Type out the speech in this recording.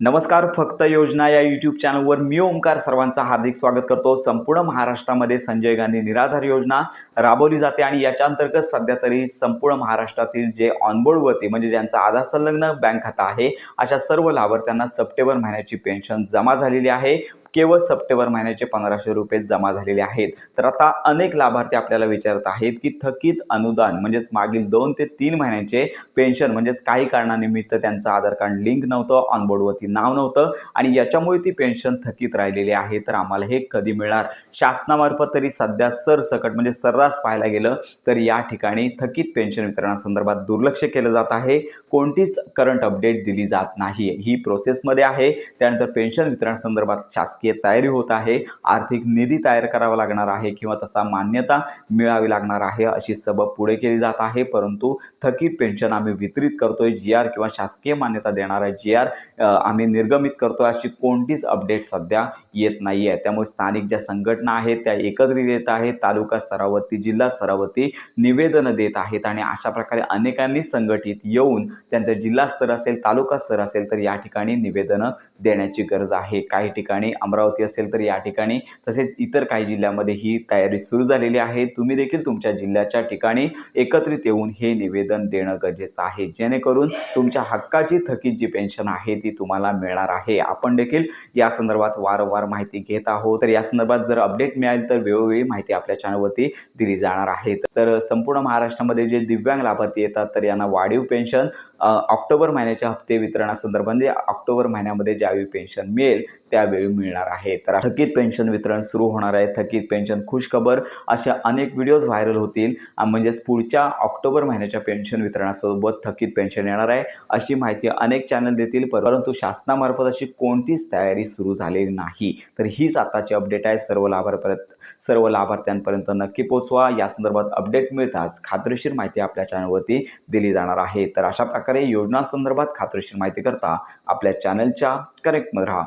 नमस्कार फक्त योजना या यूट्यूब चॅनलवर मी ओंकार सर्वांचं हार्दिक स्वागत करतो. संपूर्ण महाराष्ट्रामध्ये संजय गांधी निराधार योजना राबवली जाते आणि याच्या अंतर्गत सध्या तरी संपूर्ण महाराष्ट्रातील जे ऑनबोर्डवरती म्हणजे ज्यांचा आधार संलग्न बँक खाता आहे अशा सर्व लाभार्थ्यांना सप्टेंबर महिन्याची पेन्शन जमा झालेली आहे. केवळ सप्टेंबर महिन्याचे पंधराशे रुपये जमा झालेले आहेत. तर आता अनेक लाभार्थी आपल्याला विचारत आहेत की थकीत अनुदान म्हणजेच मागील दोन ते तीन महिन्यांचे पेन्शन म्हणजेच काही कारणानिमित्त त्यांचं आधार कार्ड लिंक नव्हतं ऑनबोर्डवरती नाव नव्हतं आणि याच्यामुळे ती पेन्शन थकीत राहिलेली आहे तर आम्हाला हे कधी मिळणार? शासनामार्फत तरी सध्या सरसकट म्हणजे सर्रास पाहायला गेलं तर या ठिकाणी थकीत पेन्शन वितरणासंदर्भात दुर्लक्ष केलं जात आहे. कोणतीच करंट अपडेट दिली जात नाही ही प्रोसेसमध्ये आहे. त्यानंतर पेन्शन वितरणासंदर्भात शासकीय तयारी होत आहे. आर्थिक निधी तयार करावा लागणार आहे किंवा तसा मान्यता मिळावी लागणार आहे अशी सबब पुढे केली जात आहे. परंतु थकीत पेन्शन आम्ही वितरित करतोय. जी आर किंवा शासकीय मान्यता देणारा जी आर आम्ही निर्गमित करतोय अशी कोणतीच अपडेट सध्या येत नाही आहे त्यामुळे स्थानिक ज्या संघटना आहेत त्या एकत्रित येत आहेत. तालुका स्तरावरती जिल्हा स्तरावरती निवेदनं देत आहेत आणि अशा प्रकारे अनेकांनी संघटित येऊन त्यांचं जिल्हा स्तर असेल तालुका स्तर असेल तर या ठिकाणी निवेदनं देण्याची गरज आहे. काही ठिकाणी अमरावती असेल तर या ठिकाणी तसेच इतर काही जिल्ह्यामध्ये ही तयारी सुरू झालेली आहे. तुम्ही देखील तुमच्या जिल्ह्याच्या ठिकाणी एकत्रित येऊन हे निवेदन देणं गरजेचं आहे. जेणेकरून तुमच्या हक्काची थकीत जी पेन्शन आहे ती तुम्हाला मिळणार आहे. आपण देखील या संदर्भात वारंवार माहिती घेत आहोत. तर या संदर्भात जर अपडेट मिळाली तर वेळोवेळी माहिती आपल्या चॅनलवरती दिली जाणार आहे. तर संपूर्ण महाराष्ट्रामध्ये जे दिव्यांग लाभार्थी येतात तर यांना वाढीव पेन्शन ऑक्टोबर महिन्याच्या हप्ते वितरणासंदर्भात म्हणजे ऑक्टोबर महिन्यामध्ये ज्यावेळी पेन्शन मिळेल त्यावेळी मिळणार आहे. तर थकीत पेन्शन वितरण सुरू होणार आहे. थकीत पेन्शन खुशखबर अशा अनेक व्हिडिओज व्हायरल होतील. म्हणजेच पुढच्या ऑक्टोबर महिन्याच्या पेन्शन वितरणासोबत थकीत पेन्शन येणार आहे अशी माहिती अनेक चॅनल देतील. परंतु शासनामार्फत अशी कोणतीच तयारी सुरू झालेली नाही. तर हीच आताची अपडेट आहे. सर्व लाभार्थ्यापर्यंत सर्व लाभार्थ्यांपर्यंत नक्की पोचवा या संदर्भात अपडेट मिळताच खात्रीशीर माहिती आपल्या चॅनलवरती दिली जाणार आहे. तर अशा प्रकारे प्रकारे योजनांसंदर्भात खात्रीशीर माहिती करता आपल्या चॅनलच्या कनेक्टमध्ये राहा.